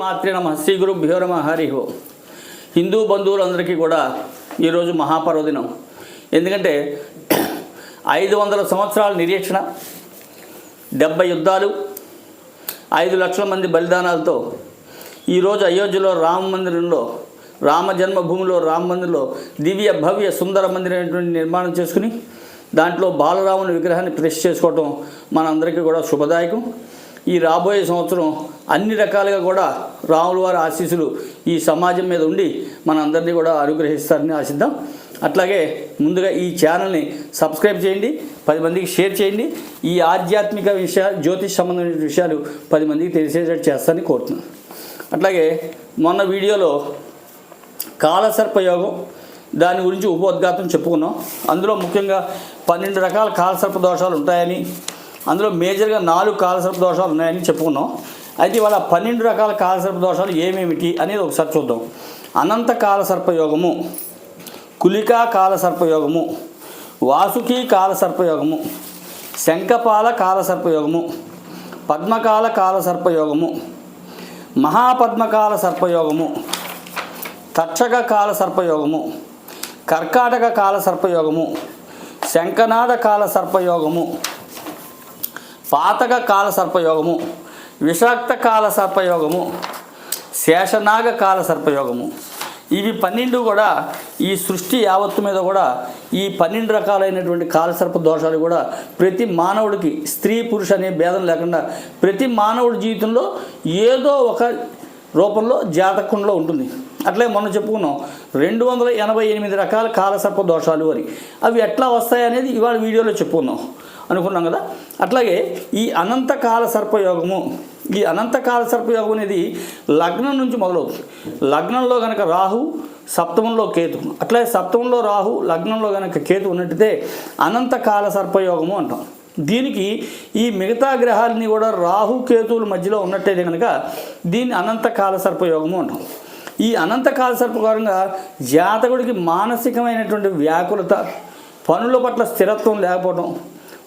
మాత్రే నమ. శ్రీ గురుభ్యో నమ హరి హో. హిందూ బంధువులందరికీ కూడా ఈరోజు మహాపర్వదినం. ఎందుకంటే ఐదు వందల సంవత్సరాల నిరీక్షణ డెబ్బై యుద్ధాలు ఐదు లక్షల మంది బలిదానాలతో ఈరోజు అయోధ్యలో రామ మందిరంలో రామ జన్మభూమిలో రామ మందిరంలో దివ్య భవ్య సుందర మందిరమైనటువంటి నిర్మాణం చేసుకుని దాంట్లో బాలరాముని విగ్రహాన్ని ప్రతిష్ఠ చేసుకోవటం మనందరికీ కూడా శుభదాయకం. ఈ రాబోయే సంవత్సరం అన్ని రకాలుగా కూడా రాముల వారి ఆశీస్సులు ఈ సమాజం మీద ఉండి మనందరినీ కూడా అనుగ్రహిస్తారని ఆశిద్దాం. అట్లాగే ముందుగా ఈ ఛానల్ని సబ్స్క్రైబ్ చేయండి పది మందికి షేర్ చేయండి. ఈ ఆధ్యాత్మిక విషయ జ్యోతిష్ సంబంధమైన విషయాలు పది మందికి తెలిసేటట్టు చేస్తారని కోరుతున్నాను అట్లాగే మొన్న వీడియోలో కాలసర్పయోగం దాని గురించి ఉపోద్ఘాతం చెప్పుకున్నాం. అందులో ముఖ్యంగా పన్నెండు రకాల కాలసర్ప దోషాలు ఉంటాయని అందులో మేజర్గా నాలుగు కాలసర్ప దోషాలు ఉన్నాయని చెప్పుకున్నాం. అయితే ఇవాళ పన్నెండు రకాల కాలసర్ప దోషాలు ఏమేమిటి అనేది ఒకసారి చూద్దాం. అనంత కాలసర్పయోగము కులికా కాలసర్పయోగము వాసుకి కాలసర్పయోగము శంఖపాల కాలసర్పయోగము పద్మకాల కాలసర్పయోగము మహాపద్మకాల సర్పయోగము తక్షక కాల సర్పయోగము కర్కాటక కాల సర్పయోగము శంఖనాద కాల సర్పయోగము పాతక కాల సర్పయోగము విషాక్త కాల సర్పయోగము శేషనాగ కాల సర్పయోగము. ఇవి పన్నెండు కూడా ఈ సృష్టి యావత్తు మీద కూడా ఈ పన్నెండు రకాలైనటువంటి కాలసర్ప దోషాలు కూడా ప్రతి మానవుడికి స్త్రీ పురుష అనే భేదం లేకుండా ప్రతి మానవుడి జీవితంలో ఏదో ఒక రూపంలో జాతకంలో ఉంటుంది. అట్లే మొన్న చెప్పుకున్నాం రెండు వందల ఎనభై ఎనిమిది రకాల కాలసర్ప దోషాలు అని. అవి ఎట్లా వస్తాయి అనేది ఇవాళ వీడియోలో చెప్పుకున్నాం. అనుకున్నాం కదా? అట్లాగే ఈ అనంత కాల సర్పయోగము ఈ అనంత కాల సర్పయోగం అనేది లగ్నం నుంచి మొదలవుతుంది. లగ్నంలో కనుక రాహు సప్తమంలో కేతు. అట్లాగే సప్తమంలో రాహు లగ్నంలో కనుక కేతు ఉన్నట్టయితే అనంత కాల సర్పయోగము అంటాం. దీనికి ఈ మిగతా గ్రహాలని కూడా రాహు కేతువుల మధ్యలో ఉన్నట్టయితే కనుక దీన్ని అనంత కాల సర్పయోగము అంటాం. ఈ అనంత కాల సర్పకారంగా జాతకుడికి మానసికమైనటువంటి వ్యాకులత పనుల పట్ల స్థిరత్వం లేకపోవడం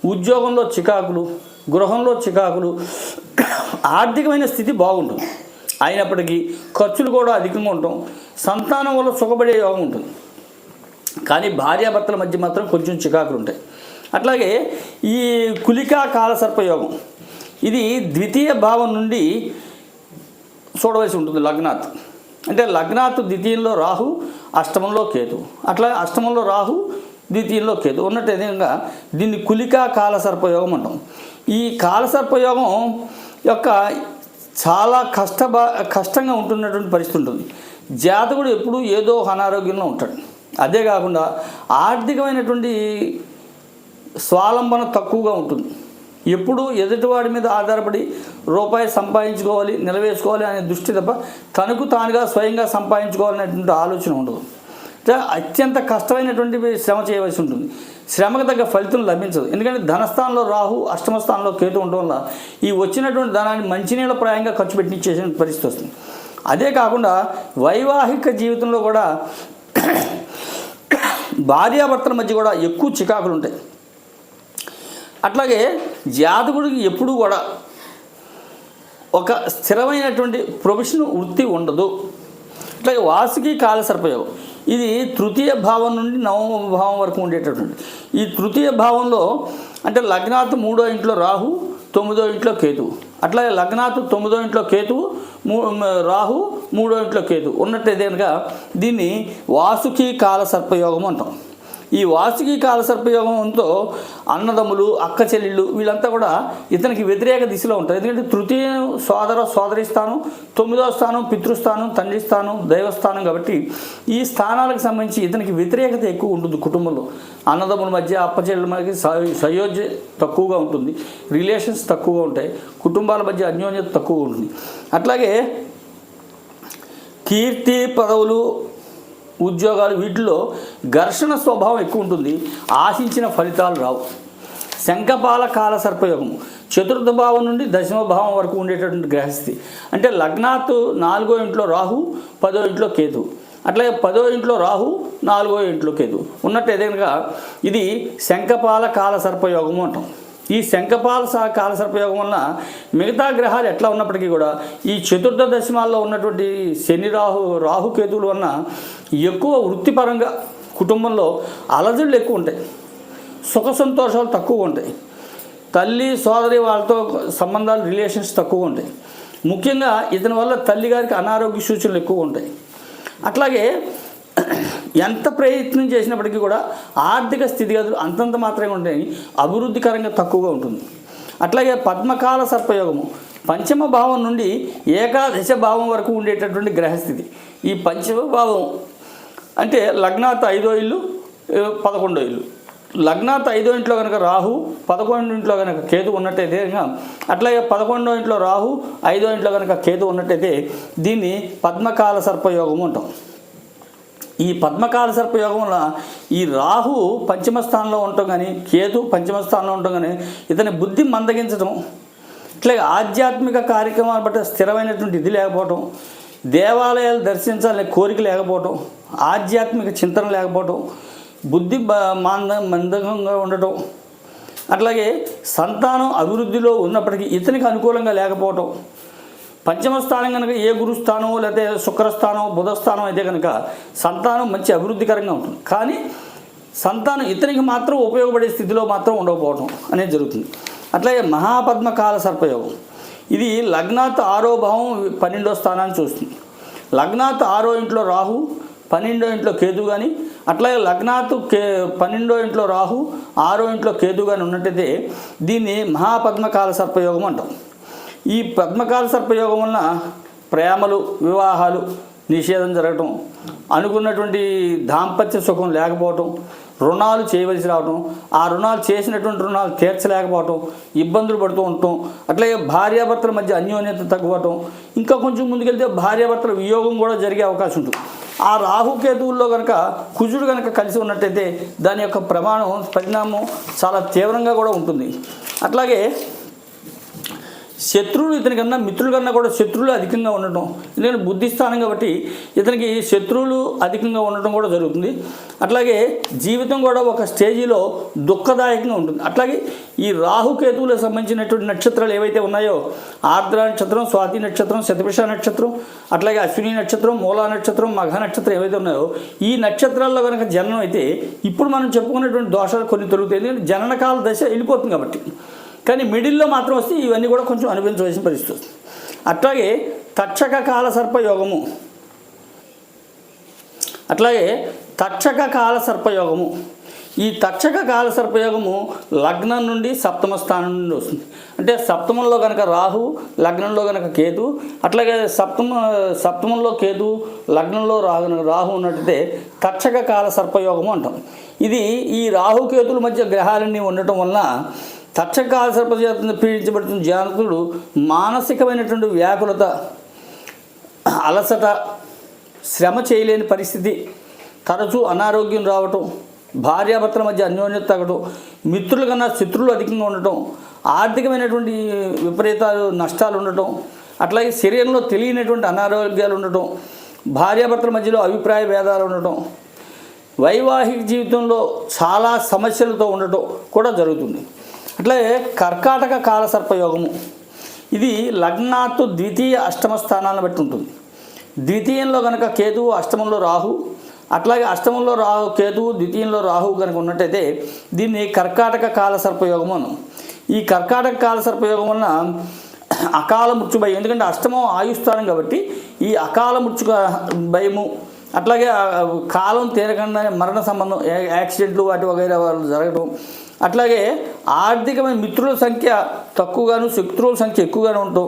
ఉద్యోగంలో చికాకులు గృహంలో చికాకులు ఆర్థికమైన స్థితి బాగుంటుంది. అయినప్పటికీ ఖర్చులు కూడా అధికంగా ఉండటం సంతానం వల్ల సుఖపడే యోగం ఉంటుంది. కానీ భార్యాభర్తల మధ్య మాత్రం కొంచెం చికాకులు ఉంటాయి. అట్లాగే ఈ కులికా కాలసర్ప యోగం ఇది ద్వితీయ భావం నుండి చూడవలసి ఉంటుంది లగ్నాత్. అంటే లగ్నాత్ ద్వితీయంలో రాహు అష్టమంలో కేతు. అట్లా అష్టమంలో రాహు ద్వితీయంలో కేతు ఉన్నట్టు విధంగా దీన్ని కులికా కాలసర్పయోగం అంటాం. ఈ కాలసర్పయోగం యొక్క చాలా కష్ట కష్టంగా ఉంటున్నటువంటి పరిస్థితి ఉంటుంది. జాతకుడు ఎప్పుడూ ఏదో అనారోగ్యంలో ఉంటాడు. అదే కాకుండా ఆర్థికమైనటువంటి స్వాలంబన తక్కువగా ఉంటుంది. ఎప్పుడు ఎదుటివాడి మీద ఆధారపడి రూపాయి సంపాదించుకోవాలి నిలవేసుకోవాలి అనే దృష్టి తప్ప తనకు తానుగా స్వయంగా సంపాదించుకోవాలనేటువంటి ఆలోచన ఉండదు. అత్యంత కష్టమైనటువంటి శ్రమ చేయవలసి ఉంటుంది. శ్రమకు తగ్గ ఫలితం లభించదు. ఎందుకంటే ధనస్థానంలో రాహు అష్టమ స్థానంలో కేతు ఉండడం వల్ల ఈ వచ్చినటువంటి ధనాన్ని మంచినీళ్ళ ప్రాయంగా ఖర్చు పెట్టించేసిన పరిస్థితి వస్తుంది. అదే కాకుండా వైవాహిక జీవితంలో కూడా భార్యాభర్తల మధ్య కూడా ఎక్కువ చికాకులు ఉంటాయి. అట్లాగే జాతకుడికి ఎప్పుడూ కూడా ఒక స్థిరమైనటువంటి ప్రొఫెషన్ వృత్తి ఉండదు. అట్లాగే వాసుకి కాలసర్పయోగం. ఇది తృతీయ భావం నుండి నవమ భావం వరకు ఉండేటటువంటి. ఈ తృతీయ భావంలో అంటే లగ్నాత్ మూడో ఇంట్లో రాహు తొమ్మిదో ఇంట్లో కేతువు. అట్లాగే లగ్నాత్ తొమ్మిదో ఇంట్లో కేతువు మూ రాహు మూడో ఇంట్లో కేతు ఉన్నట్టయితే కనుక దీన్ని వాసుకి కాల సర్పయోగం అంటాం. ఈ వాసుకి కాల సర్పయోగంతో అన్నదమ్ములు అక్క చెల్లెళ్ళు వీళ్ళంతా కూడా ఇతనికి వ్యతిరేక దిశలో ఉంటారు. ఎందుకంటే తృతీయ సోదర సోదరి స్థానం తొమ్మిదవ స్థానం పితృస్థానం తండ్రి స్థానం దైవస్థానం కాబట్టి ఈ స్థానాలకు సంబంధించి ఇతనికి వ్యతిరేకత ఎక్కువ ఉంటుంది కుటుంబంలో. అన్నదమ్ముల మధ్య అప్పచెల్లెల మధ్య స- సయోధ్య తక్కువగా ఉంటుంది రిలేషన్స్ తక్కువగా ఉంటాయి కుటుంబాల మధ్య అన్యోన్యత తక్కువ ఉంటుంది. అట్లాగే కీర్తి పదవులు ఉద్యోగాలు వీటిలో ఘర్షణ స్వభావం ఎక్కువ ఉంటుంది. ఆశించిన ఫలితాలు రావు. శంఖపాల కాల సర్పయోగం. చతుర్థ భావం నుండి దశమ భావం వరకు ఉండేటటువంటి గ్రహస్థితి. అంటే లగ్నాత్ నాలుగో ఇంట్లో రాహు పదో ఇంట్లో కేతు. అట్లాగే పదో ఇంట్లో రాహు నాలుగో ఇంట్లో కేతు. ఉన్నట్టయితే కనుక ఇది శంఖపాల కాల సర్పయోగము అంటాం. ఈ శంఖపాల కాల సర్పయోగం వలన మిగతా గ్రహాలు ఎట్లా ఉన్నప్పటికీ కూడా ఈ చతుర్థ దశమాల్లో ఉన్నటువంటి శని రాహు రాహుకేతువుల వలన ఎక్కువ వృత్తిపరంగా కుటుంబంలో అలజడులు ఎక్కువ ఉంటాయి. సుఖ సంతోషాలు తక్కువ ఉంటాయి. తల్లి సోదరి వాళ్ళతో సంబంధాలు రిలేషన్స్ తక్కువ ఉంటాయి. ముఖ్యంగా ఇతని వల్ల తల్లి గారికి అనారోగ్య సూచనలు ఎక్కువ ఉంటాయి. అట్లాగే ఎంత ప్రయత్నం చేసినప్పటికీ కూడా ఆర్థిక స్థితిగతులు అంతంత మాత్రమే ఉంటాయి. అభివృద్ధికరంగా తక్కువగా ఉంటుంది. అట్లాగే పద్మకాల సర్పయోగము. పంచమ భావం నుండి ఏకాదశ భావం వరకు ఉండేటటువంటి గ్రహస్థితి. ఈ పంచమ భావం అంటే లగ్నాత్ ఐదో ఇల్లు పదకొండో ఇల్లు. లగ్నాత్ ఐదో ఇంట్లో కనుక రాహు పదకొండు ఇంట్లో కనుక కేతు ఉన్నట్టయితే అట్లాగే పదకొండో ఇంట్లో రాహు ఐదో ఇంట్లో కనుక కేతు ఉన్నట్టయితే దీన్ని పద్మకాల సర్పయోగము అంటాం. ఈ పద్మకాల సర్పయోగం వల్ల ఈ రాహు పంచమ స్థానంలో ఉండటం కానీ కేతు పంచమ స్థానంలో ఉంటాం కానీ ఇతని బుద్ధి మందగించడం ఇట్లాగే ఆధ్యాత్మిక కార్యక్రమాలు బట్టి స్థిరమైనటువంటి ఇది లేకపోవటం దేవాలయాలు దర్శించాలనే కోరిక లేకపోవటం ఆధ్యాత్మిక చింతన లేకపోవటం బుద్ధి మాంద మందకంగా ఉండటం అట్లాగే సంతానం అభివృద్ధిలో ఉన్నప్పటికీ ఇతనికి అనుకూలంగా లేకపోవటం. పంచమ స్థానం కనుక ఏ గురుస్థానం లేకపోతే శుక్రస్థానం బుధస్థానం అయితే కనుక సంతానం మంచి అభివృద్ధికరంగా ఉంటుంది. కానీ సంతానం ఇతనికి మాత్రం ఉపయోగపడే స్థితిలో మాత్రం ఉండకపోవటం అనేది జరుగుతుంది. అట్లాగే మహాపద్మకాల సర్పయోగం. ఇది లగ్నాత్ ఆరో భావం పన్నెండో స్థానాన్ని చూస్తుంది. లగ్నాత్ ఆరో ఇంట్లో రాహు పన్నెండో ఇంట్లో కేతు కానీ అట్లాగే లగ్నాతు కే పన్నెండో ఇంట్లో రాహు ఆరో ఇంట్లో కేతు కానీ ఉన్నట్టయితే దీన్ని మహాపద్మకాల సర్పయోగం అంటాం. ఈ పద్మకాల సర్పయోగం వలన ప్రేమలు వివాహాలు నిషేధం జరగటం అనుకున్నటువంటి దాంపత్య సుఖం లేకపోవటం రుణాలు చేయవలసి రావటం ఆ రుణాలు చేసినటువంటి రుణాలు తీర్చలేకపోవటం ఇబ్బందులు పడుతూ ఉండటం అట్లాగే భార్యాభర్తల మధ్య అన్యోన్యత తగ్గవటం ఇంకా కొంచెం ముందుకెళ్తే భార్యాభర్తల వియోగం కూడా జరిగే అవకాశం ఉంటుంది. ఆ రాహుకేతువుల్లో కనుక కుజుడు కనుక కలిసి ఉన్నట్టయితే దాని యొక్క ప్రమాణం పరిణామం చాలా తీవ్రంగా కూడా ఉంటుంది. అట్లాగే శత్రువులు ఇతని కన్నా మిత్రుల కన్నా కూడా శత్రువులు అధికంగా ఉండటం. ఎందుకంటే బుద్ధి స్థానం కాబట్టి ఇతనికి శత్రువులు అధికంగా ఉండటం కూడా జరుగుతుంది. అట్లాగే జీవితం కూడా ఒక స్టేజీలో దుఃఖదాయకంగా ఉంటుంది. అట్లాగే ఈ రాహుకేతువులకు సంబంధించినటువంటి నక్షత్రాలు ఏవైతే ఉన్నాయో ఆర్ద్ర నక్షత్రం స్వాతి నక్షత్రం శతభిష నక్షత్రం అట్లాగే అశ్విని నక్షత్రం మూలా నక్షత్రం మఘ నక్షత్రం ఏవైతే ఉన్నాయో ఈ నక్షత్రాల్లో కనుక జననం అయితే ఇప్పుడు మనం చెప్పుకున్నటువంటి దోషాలు కొన్ని తొలుగుతాయి. ఎందుకంటే జననకాల దశ వెళ్ళిపోతుంది కాబట్టి. కానీ మిడిల్లో మాత్రం వస్తే ఇవన్నీ కూడా కొంచెం అనుభవించవలసిన పరిస్థితి వస్తుంది. అట్లాగే తక్షక కాల సర్పయోగము అట్లాగే తక్షక కాల సర్పయోగము ఈ తక్షక కాల సర్పయోగము లగ్నం నుండి సప్తమ స్థానం నుండి వస్తుంది. అంటే సప్తమంలో కనుక రాహు లగ్నంలో కనుక కేతు అట్లాగే సప్తమ సప్తమంలో కేతు లగ్నంలో రాహు రాహు ఉన్నట్టయితే తక్షక కాల సర్పయోగము అంటాం. ఇది ఈ రాహుకేతుల మధ్య గ్రహాలన్నీ ఉండటం వలన తక్షకాల సర్పచేత పీడించబడుతున్న జానకుడు మానసికమైనటువంటి వ్యాకులత అలసట శ్రమ చేయలేని పరిస్థితి తరచూ అనారోగ్యం రావటం భార్యాభర్తల మధ్య అన్యోన్యత తగ్గటం మిత్రుల కన్నా శత్రువులు అధికంగా ఉండటం ఆర్థికమైనటువంటి విపరీతాలు నష్టాలు ఉండటం అట్లాగే శరీరంలో తెలియనటువంటి అనారోగ్యాలు ఉండటం భార్యాభర్తల మధ్యలో అభిప్రాయ భేదాలు ఉండటం వైవాహిక జీవితంలో చాలా సమస్యలతో ఉండటం కూడా జరుగుతుంది. అట్లాగే కర్కాటక కాలసర్పయోగము. ఇది లగ్నాత్తు ద్వితీయ అష్టమ స్థానాలను బట్టి ఉంటుంది. ద్వితీయంలో కనుక కేతువు అష్టమంలో రాహు అట్లాగే అష్టమంలో రాహు కేతువు ద్వితీయంలో రాహు కనుక ఉన్నట్టయితే దీన్ని కర్కాటక కాలసర్పయోగము అను. ఈ కర్కాటక కాల సర్పయోగం వలన అకాల మృత్యు భయం ఎందుకంటే అష్టమం ఆయుస్థానం కాబట్టి ఈ అకాల మృత్యు భయము అట్లాగే కాలం తీరకుండానే మరణ సంబంధం యాక్సిడెంట్లు వాటి వగైరా వాళ్ళు జరగడం అట్లాగే ఆర్థికమైన మిత్రుల సంఖ్య తక్కువగాను శత్రువుల సంఖ్య ఎక్కువగాను ఉండటం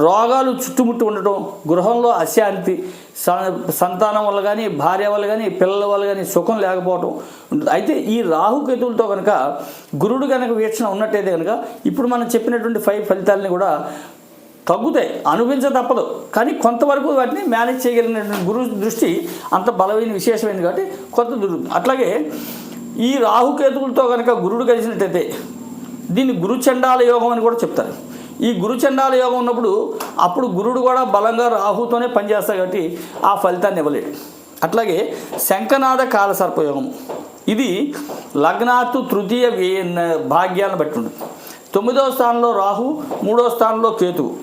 రోగాలు చుట్టుముట్టి ఉండటం గృహంలో అశాంతి స- సంతానం వల్ల కానీ భార్య వల్ల కానీ పిల్లల వల్ల కానీ సుఖం లేకపోవటం ఉంటుంది అయితే ఈ రాహుకేతులతో కనుక గురుడు కనుక వీక్షణ ఉన్నట్టయితే కనుక ఇప్పుడు మనం చెప్పినటువంటి ఫైవ్ ఫలితాలని కూడా తగ్గుతాయి అనుభవించ తప్పదు. కానీ కొంతవరకు వాటిని మేనేజ్ చేయగలిగినటువంటి గురువు దృష్టి అంత బలమైన విశేషమైనది కాబట్టి కొంత దొరుకుతుంది అట్లాగే ఈ రాహుకేతువులతో కనుక గురుడు కలిసినట్టయితే దీన్ని గురుచండాల యోగం అని కూడా చెప్తారు. ఈ గురుచండాల యోగం ఉన్నప్పుడు అప్పుడు గురుడు కూడా బలంగా రాహుతోనే పనిచేస్తాడు కాబట్టి ఆ ఫలితాన్ని ఇవ్వలేడు. అట్లాగే శంఖనాద కాల సర్పయోగం ఇది లగ్నాత్తు తృతీయ వే- భాగ్యాలను బట్టి ఉంటుంది. తొమ్మిదవ స్థానంలో రాహు మూడో స్థానంలో కేతువు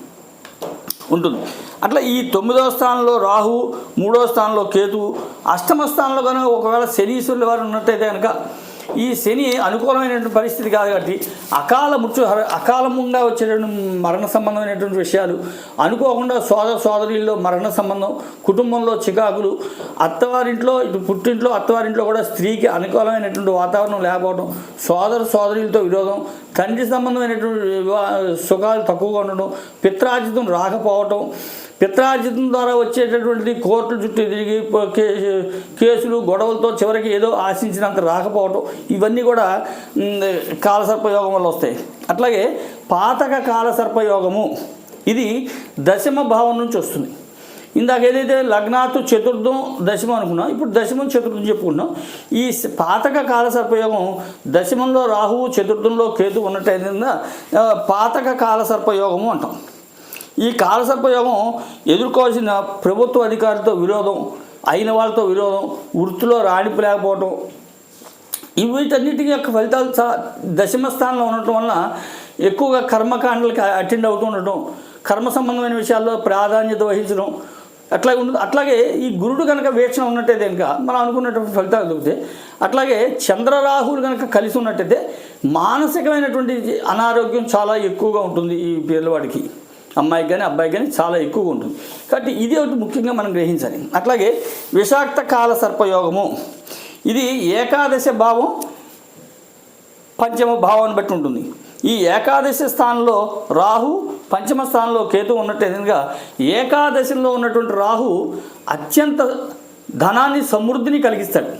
ఉంటుంది. అట్లా ఈ తొమ్మిదవ స్థానంలో రాహు మూడో స్థానంలో కేతువు అష్టమ స్థానంలో కనుక ఒకవేళ శనీశ్వరుల వారు ఉన్నట్టయితే కనుక ఈ శని అనుకూలమైనటువంటి పరిస్థితి కాదు కాబట్టి అకాల మృత్యు అకాలముగా అకాలంగా వచ్చేటువంటి మరణ సంబంధమైనటువంటి విషయాలు అనుకోకుండా సోదర సోదరుల్లో మరణ సంబంధం కుటుంబంలో చికాకులు అత్తవారింట్లో ఇటు పుట్టింట్లో అత్తవారింట్లో కూడా స్త్రీకి అనుకూలమైనటువంటి వాతావరణం లేకపోవడం సోదర సోదరులతో విరోధం తండ్రి సంబంధమైనటువంటి సుఖాలు తక్కువగా ఉండడం పిత్రాజితం రాకపోవటం పిత్రార్జితం ద్వారా వచ్చేటటువంటి కోర్టుల చుట్టూ తిరిగి కేసులు గొడవలతో చివరికి ఏదో ఆశించినంత రాకపోవటం ఇవన్నీ కూడా కాలసర్పయోగం వల్ల వస్తాయి. అట్లాగే పాతక కాలసర్పయోగము ఇది దశమ భావం నుంచి వస్తుంది. ఇందాక ఏదైతే లగ్నాతు చతుర్థం దశమం అనుకున్నాం ఇప్పుడు దశమం చతుర్థం చెప్పుకున్నాం ఈ పాతక కాల సర్పయోగం దశమంలో రాహువు చతుర్థంలో కేతు ఉన్నట్టయితే పాతక కాల సర్పయోగము అంటాం. ఈ కాల సర్పయోగం ఎదుర్కోవాల్సిన ప్రభుత్వ అధికారులతో విరోధం అయిన వాళ్ళతో విరోధం వృత్తిలో రాణింపు లేకపోవటం వీటన్నిటి యొక్క ఫలితాలు దశమ స్థానంలో ఉండటం వలన ఎక్కువగా కర్మకాండలకు అటెండ్ అవుతూ ఉండటం కర్మ సంబంధమైన విషయాల్లో ప్రాధాన్యత వహించడం అట్లాగే ఉండదు అట్లాగే ఈ గురుడు కనుక వీక్షణ ఉన్నట్టయితే కనుక మనం అనుకున్నటువంటి ఫలితాలు దొరుకుతాయి. అట్లాగే చంద్రరాహులు కనుక కలిసి ఉన్నట్టయితే మానసికమైనటువంటి అనారోగ్యం చాలా ఎక్కువగా ఉంటుంది ఈ పిల్లవాడికి అమ్మాయికి కానీ అబ్బాయికి కానీ చాలా ఎక్కువగా ఉంటుంది. కాబట్టి ఇది ఒకటి ముఖ్యంగా మనం గ్రహించాలి. అట్లాగే విషాక్త కాల సర్పయోగము. ఇది ఏకాదశ భావం పంచమ భావాన్ని బట్టి ఉంటుంది. ఈ ఏకాదశి స్థానంలో రాహు పంచమ స్థానంలో కేతు ఉన్నట్టుగా ఏకాదశిలో ఉన్నటువంటి రాహు అత్యంత ధనాన్ని సమృద్ధిని కలిగిస్తాడు.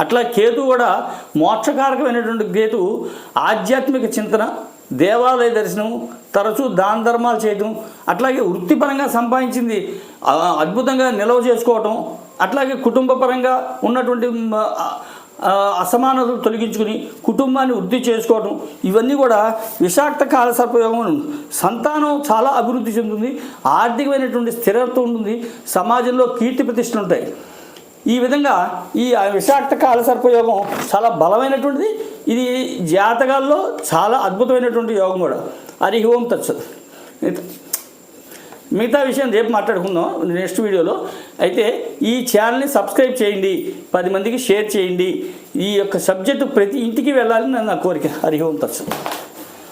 అట్లా కేతు కూడా మోక్షకారకమైనటువంటి కేతు ఆధ్యాత్మిక చింతన దేవాలయ దర్శనం తరచూ దాన ధర్మాలు చేయటం అట్లాగే వృత్తిపరంగా సంపాదించింది అద్భుతంగా నిల్వ చేసుకోవటం అట్లాగే కుటుంబపరంగా ఉన్నటువంటి అసమానతలు తొలగించుకుని కుటుంబాన్ని వృద్ధి చేసుకోవడం ఇవన్నీ కూడా విషాక్త కాల సర్పయోగం సంతానం చాలా అభివృద్ధి చెందుతుంది ఆర్థికమైనటువంటి స్థిరత్వం ఉంటుంది సమాజంలో కీర్తి ప్రతిష్టలు ఉంటాయి. ఈ విధంగా ఈ విషాక్త కాల సర్పయోగం చాలా బలమైనటువంటిది ఇది జాతకాల్లో చాలా అద్భుతమైనటువంటి యోగం కూడా. హరి ఓం తచ్చదు మిగతా విషయం రేపు మాట్లాడుకుందాం నెక్స్ట్ వీడియోలో. అయితే ఈ ఛానల్ని సబ్స్క్రైబ్ చేయండి. పది మందికి షేర్ చేయండి. ఈ యొక్క సబ్జెక్టు ప్రతి ఇంటికి వెళ్ళాలని నా కోరిక. హరి ఓం తత్సం.